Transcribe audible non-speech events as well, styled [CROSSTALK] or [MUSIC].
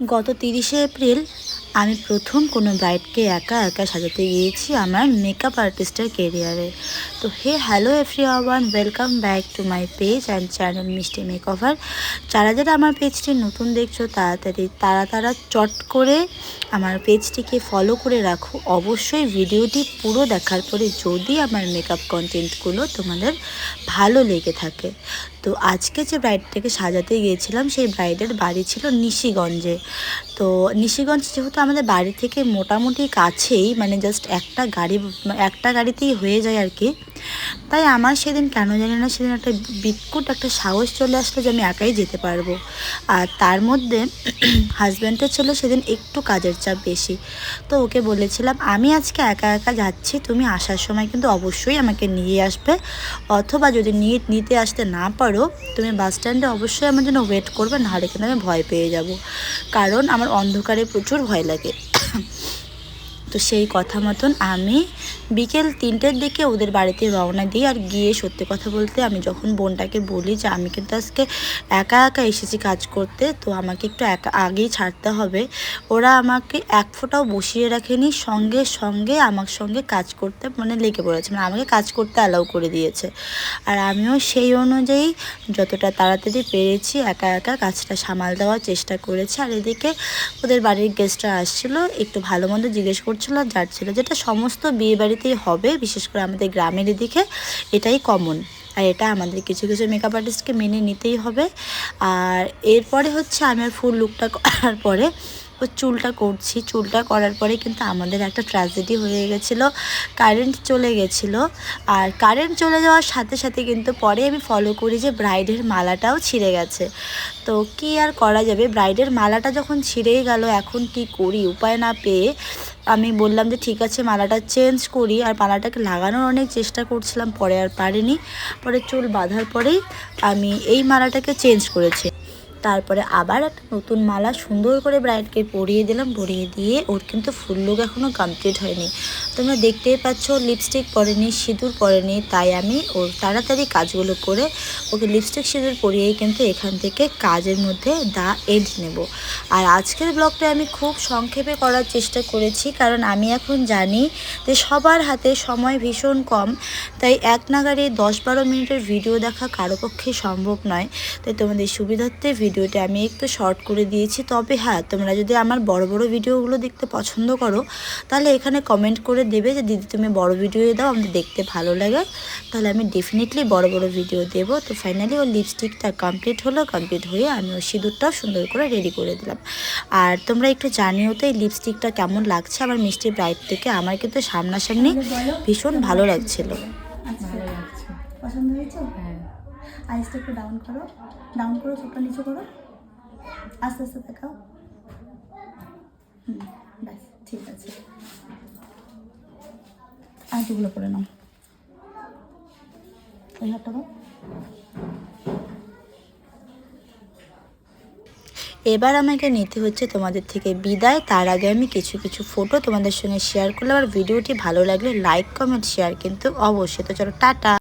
গত তিরিশে এপ্রিল আমি প্রথম কোনো ব্রাইডকে একা একা সাজাতে গিয়েছি আমার মেকআপ আর্টিস্টের কেরিয়ারে তো হে hello every welcome back to my page and channel Mishti makeover যারা যারা আমার পেজটি নতুন দেখছ, তাড়াতাড়ি তারা তারা চট করে আমার পেজটিকে ফলো করে রাখো। অবশ্যই ভিডিওটি পুরো দেখার পরে যদি আমার মেকআপ কন্টেন্টগুলো তোমাদের ভালো লেগে থাকে তো আজকে যে ব্রাইডটাকে সাজাতে গিয়েছিলাম, সেই ব্রাইডের বাড়ি ছিল নিশিগঞ্জে। তো নিশিগঞ্জ যেহেতু আমাদের বাড়ি থেকে মোটামুটি কাছেই মানে জাস্ট একটা গাড়ি, একটা গাড়িতেই হয়ে যায় আর কি। তাই আমার সেদিন কেন জানি না সেদিন একটা বিটকুট একটা সাহস চলে আসলো যে আমি একাই যেতে পারব। আর তার মধ্যে [CLEARS THROAT] হাজব্যান্ডের ছিল সেদিন একটু কাজের চাপ বেশি। তো ওকে বলেছিলাম, আমি আজকে একা একা যাচ্ছি, তুমি আসার সময় কিন্তু অবশ্যই আমাকে নিয়ে আসবে। অথবা যদি নিয়ে, নিতে আসতে না পারো, তুমি বাস স্ট্যান্ডে অবশ্যই আমার জন্য ওয়েট করবে, নাহলে কিন্তু আমি ভয় পেয়ে যাব। কারণ আমার অন্ধকারে প্রচুর ভয় লাগে। [CLEARS THROAT] তো সেই কথা মতন আমি বিকেল তিনটের দিকে ওদের বাড়িতে রওনা দিই আর গিয়ে সত্যি কথা বলতে আমি যখন বোনটাকে বলি যে আমি কিন্তু আজকে একা একা এসেছি কাজ করতে, তো আমাকে একটু একা আগেই ছাড়তে হবে। ওরা আমাকে এক ফোঁটাও বসিয়ে রাখেনি, সঙ্গে সঙ্গে আমার সঙ্গে কাজ করতে মানে লেগে পড়েছে মানে আমাকে কাজ করতে অ্যালাউ করে দিয়েছে। আর আমিও সেই অনুযায়ী যতটা তাড়াতাড়ি পেরেছি একা একা কাজটা সামাল দেওয়ার চেষ্টা করেছি। আর এদিকে ওদের বাড়ির গেস্টরা আসছিল, একটু ভালো মন্দ জিজ্ঞেস করছিল আর যাচ্ছিল যেটা সমস্ত বিয়ে বাড়িতেই হবে, বিশেষ করে আমাদের গ্রামের এদিকে এটাই কমন আর এটা আমাদের কিছু কিছু মেকআপ আর্টিস্টকে মেনে নিতেই হবে। আর এরপরে হচ্ছে আমি ফুল লুকটা করার পরে চুলটা করছি। চুলটা করার পরে কিন্তু আমাদের একটা ট্র্যাজেডি হয়ে গেছিল কারেন্ট চলে গেছিল। আর কারেন্ট চলে যাওয়ার সাথে সাথে কিন্তু পরে আমি ফলো করি যে ব্রাইডের মালাটাও ছিঁড়ে গেছে। তো কি আর করা যাবে? ব্রাইডের মালাটা যখন ছিঁড়েই গেল, এখন কি করি? উপায় না পেয়ে আমি বললাম যে, ঠিক আছে, মালাটা চেঞ্জ করি। আর মালাটাকে লাগানোর অনেক চেষ্টা করছিলাম, পরে আর পারিনি। পরে চুল বাঁধার পরেই আমি এই মালাটাকে চেঞ্জ করেছি। তারপরে আবার একটা নতুন মালা সুন্দর করে ব্রাইডকে পরিয়ে দিলাম। পরিয়ে দিয়ে ওর কিন্তু ফুল লুক এখনও কমপ্লিট হয়নি। তোমরা দেখতেই পাচ্ছ লিপস্টিক পরেনি, সিঁদুর পরেনি, তাই আমি ওর তাড়াতাড়ি কাজগুলো করে ওকে লিপস্টিক সিঁদুর পরিয়েই কিন্তু এখান থেকে কাজের মধ্যে দা এন্ড নেব। আর আজকের ব্লগটা আমি খুব সংক্ষেপে করার চেষ্টা করেছি, কারণ আমি এখন জানি যে সবার হাতে সময় ভীষণ কম, তাই এক নাগারে দশ বারো মিনিটের ভিডিও দেখা কারও পক্ষে সম্ভব নয়। তাই তোমাদের সুবিধার্থে ভিডিওটা আমি একটু শর্ট করে দিয়েছি। তবে হ্যাঁ তোমরা যদি আমার বড় বড় ভিডিওগুলো দেখতে পছন্দ করো, তাহলে এখানে কমেন্ট করে দেবে যে, দিদি, তুমি বড় ভিডিও দাও, আমাদের দেখতে ভালো লাগে। তাহলে আমি ডেফিনেটলি বড় বড় ভিডিও দেবো। তো ফাইনালি ওর লিপস্টিকটা কমপ্লিট হলো। কমপ্লিট হয়ে আমি ওর সিঁদুরটাও সুন্দর করে রেডি করে দিলাম। আর তোমরা একটু জানিও তো, এই লিপস্টিকটা কেমন লাগছে? আমার মিষ্টি ব্রাইট থেকে আমার কিন্তু সামনাসামনি ভীষণ ভালো লাগছিল। আচ্ছা পছন্দ হয়েছে? হ্যাঁ আইসটা একটু ডাউন করো। ডাউন করো, চোখটা নিচু করো। আস্তে আস্তে দেখাও হুম, ব্যাস, ঠিক আছে। করে নাও। এই হাতটা এবার আমাকে নিতে হচ্ছে তোমাদের থেকে বিদায়। তার আগে আমি কিছু কিছু ফটো তোমাদের সঙ্গে শেয়ার করলাম। আর ভিডিওটি ভালো লাগলে লাইক কমেন্ট শেয়ার কিন্তু অবশ্যই। তো চলো, টাটা।